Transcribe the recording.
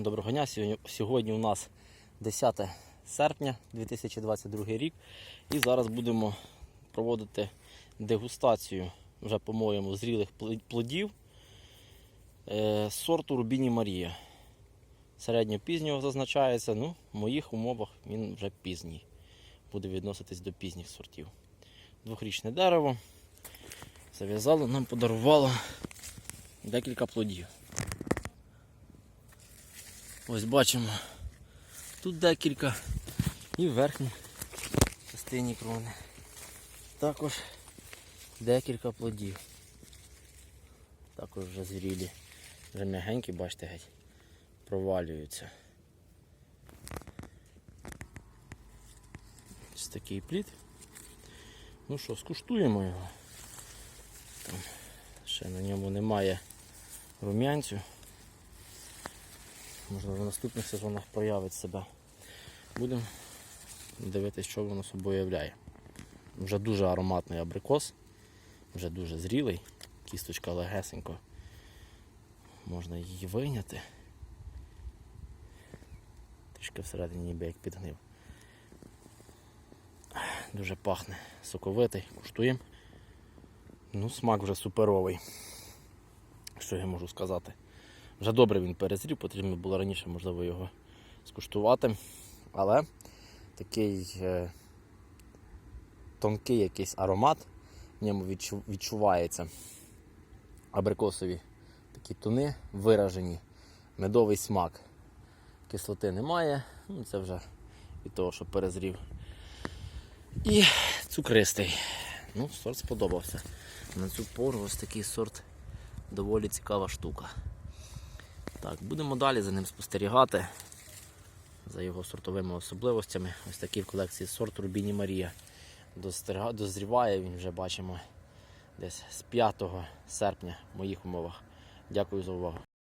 Доброго дня. Сьогодні, сьогодні у нас 10 серпня 2022 рік. І зараз будемо проводити дегустацію вже, по-моєму, зрілих плодів е, сорту Рубіні Марія. Середньопізнього зазначається. Ну, в моїх умовах він вже пізній. Буде відноситись до пізніх сортів. Двохрічне дерево. Зав'язало, нам подарувало декілька плодів. Ось бачимо. Тут декілька і в верхній частині крони. Також декілька плодів. Також вже зрілі. Вже м'ягенькі, бачите, геть, провалюються. Ось такий плід. Ну що, скуштуємо його. Там ще на ньому немає рум'янцю. Можливо, в наступних сезонах проявить себе. Будемо дивитися, що воно собою являє. Вже дуже ароматний абрикос, вже дуже зрілий, кісточка легесенько. Можна її вийняти. Трішки всередині ніби як підгнив. Дуже пахне соковитий, куштуємо. Ну, смак вже суперовий. Що я можу сказати? Вже добре він перезрів, потрібно було раніше, можливо, його скуштувати. Але такий е, тонкий якийсь аромат в ньому відчувається. Абрикосові такі туни виражені, медовий смак. Кислоти немає, ну це вже від того, що перезрів. І цукристий. Ну, сорт сподобався. На цю пору ось такий сорт доволі цікава штука. Так, будемо далі за ним спостерігати, за його сортовими особливостями. Ось такий в колекції сорт Рубіні Марія. Дозріває він вже бачимо десь з 5 серпня в моїх умовах. Дякую за увагу.